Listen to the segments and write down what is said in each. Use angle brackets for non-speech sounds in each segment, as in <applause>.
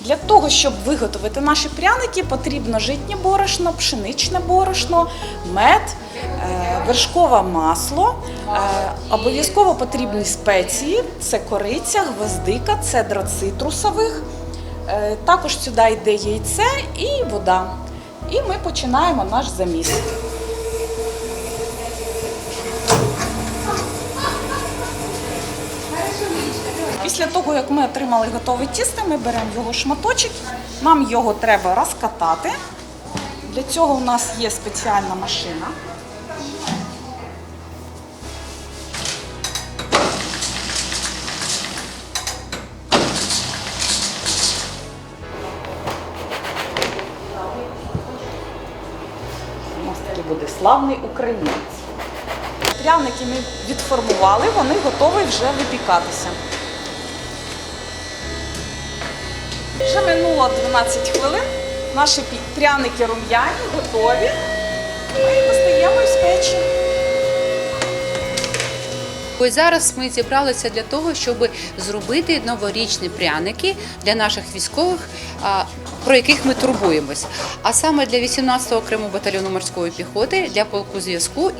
Для того, щоб виготовити наші пряники, потрібно житнє борошно, пшеничне борошно, мед, е, вершкове масло. Е, Обов'язково потрібні спеції: це кориця, гвоздика, цедра цитрусових. Е, Також сюди йде яйце і вода. І ми починаємо наш заміс. Після того, як ми отримали готове тісто, ми беремо його шматочок. Нам його треба розкатати. Для цього у нас є спеціальна машина. У нас такий буде славний українець. Пряники ми відформували, вони готові вже випікатися. Вже минуло 12 хвилин. Наші пряники рум'яні, готові. Ми достаємо із печі. Ось зараз ми зібралися для того, щоб зробити новорічні пряники для наших військових, про яких ми турбуємось. А саме для 18-го окремого батальйону морської піхоти, для полку зв'язку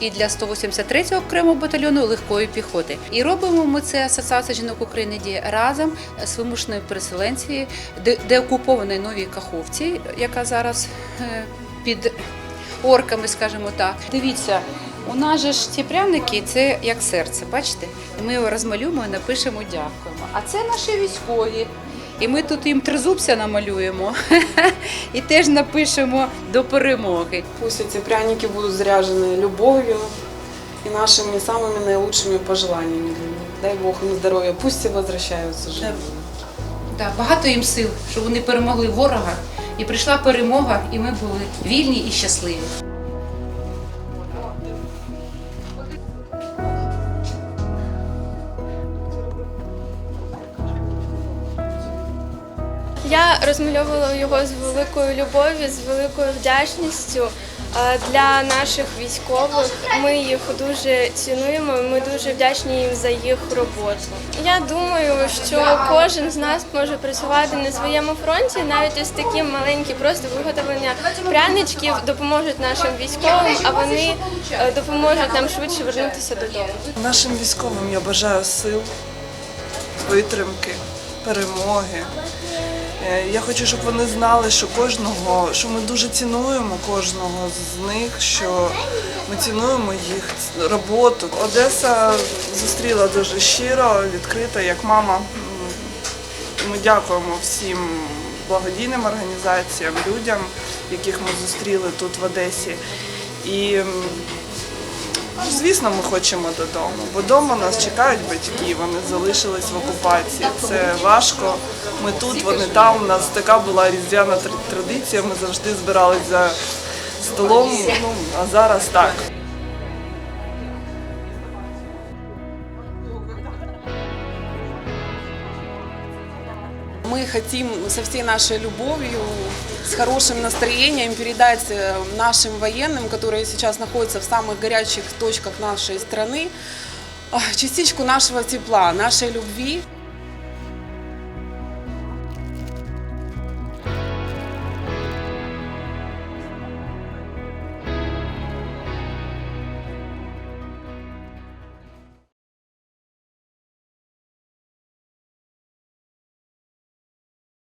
і для 183-го окремого батальйону легкої піхоти. І робимо ми це Асоціація жінок України діє разом з вимушеною переселенцією, де, де окупованої новій Каховці, яка зараз е, під орками, скажімо так. Дивіться, у нас же ж ці пряники це як серце, бачите? І ми його розмалюємо і напишемо дякуємо. А це наші військові. І ми тут їм тризубця намалюємо <laughs> і теж напишемо до перемоги. Пусть эти пряники будут заряжены любовью и нашими самыми наилучшими пожеланиями для них. Дай Бог им здоровья, пусть все возвращаются живыми. Да, багато їм сил, щоб вони перемогли ворога. І прийшла перемога, і ми були вільні і щасливі. Я розмальовувала його з великою любов'ю, з великою вдячністю для наших військових. Ми їх дуже цінуємо. Ми дуже вдячні їм за їх роботу. Я думаю, що кожен з нас може працювати на своєму фронті. Навіть ось такі маленькі, просто виготовлення пряничків допоможуть нашим військовим, а вони е, допоможуть нам швидше вернутися додому. Нашим військовим я бажаю сил, витримки, перемоги. Е, Я хочу, щоб вони знали, що кожного, що ми дуже цінуємо кожного з них, що ми цінуємо їх роботу. Одеса зустріла дуже щиро, відкрита, як мама. Ми дякуємо всім благодійним організаціям, людям, яких ми зустріли тут в Одесі. І Звісно, ми хочемо додому, бо вдома нас чекають батьки, вони залишились в окупації. Це важко. Ми тут, вони там. У нас така була різдвяна традиція. Ми завжди збирались за столом. Ну а зараз так. Мы хотим со всей нашей любовью, с хорошим настроением передать э, нашим военным, которые сейчас находятся в самых горячих точках нашей страны, а, частичку нашего тепла, нашей любви.